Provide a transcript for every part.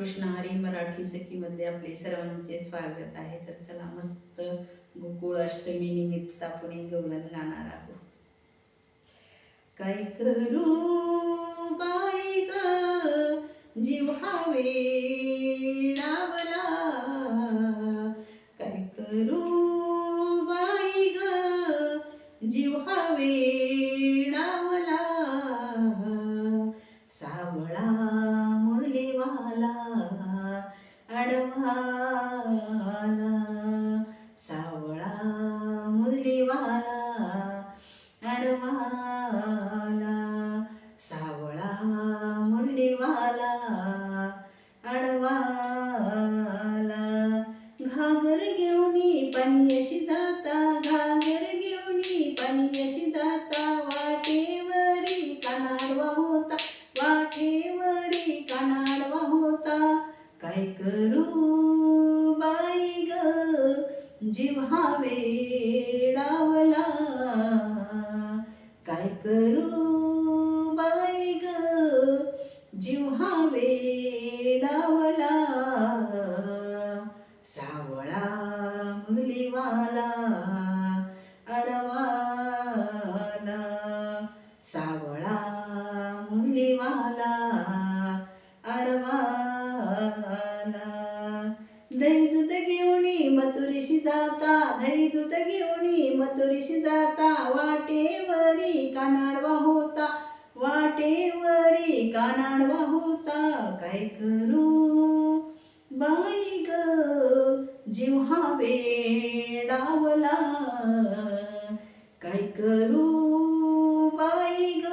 कृष्ण हरी मराठी सखीमध्ये आपले सर्वांचे स्वागत आहे. तर चला मस्त गोकुळ अष्टमी निमित्त आपण एक गवलन गाणार आहोत. काय करू बाई ग? जीव अडवाला सावळा मुरलीवाला आडवा जिव्हा वेडावला काय करू बाई ग? जिव्हा वेडावला सावळा मुलीवाला दही दूध घेऊनी मथुरीशी जाता धरी दूध घेऊनी मथुरीशी जाता. वाटेवरी कानाडवा होता वाटेवरी कानाडवा होता. काय करू बाई ग जिव्हा हा वेडावला. काय करू बाई ग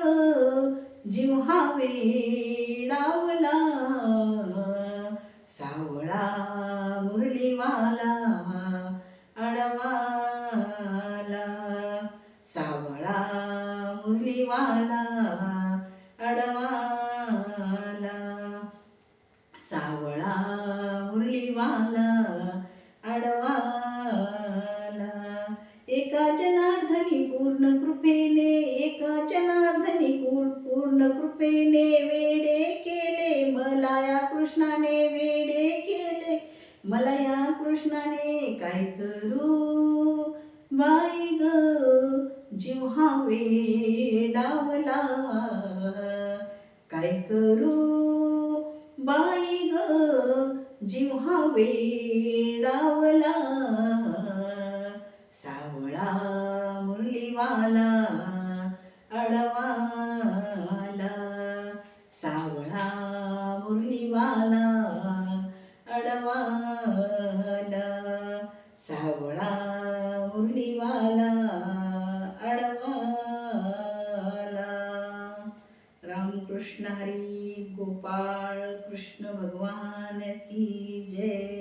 जिव्हा हा वेडावला. वाला अडवाला. सावळा मुरलीवाला अडवाला. एका जनार्दनी पूर्ण कृपेने एका जनार्दनी पूर्ण कृपेने वेडे केले. मला या कृष्णाने वेडे केले. मला या कृष्णाने काय करू? बाई जिव्हावे डावला वेडावला काय करू? बाई ग जिव्हावे डावला वेडावला सावळा मुरलीवाला अडवाला सावळा मुरलीवाला कृष्ण हरी गोपाळ कृष्ण भगवान की जय.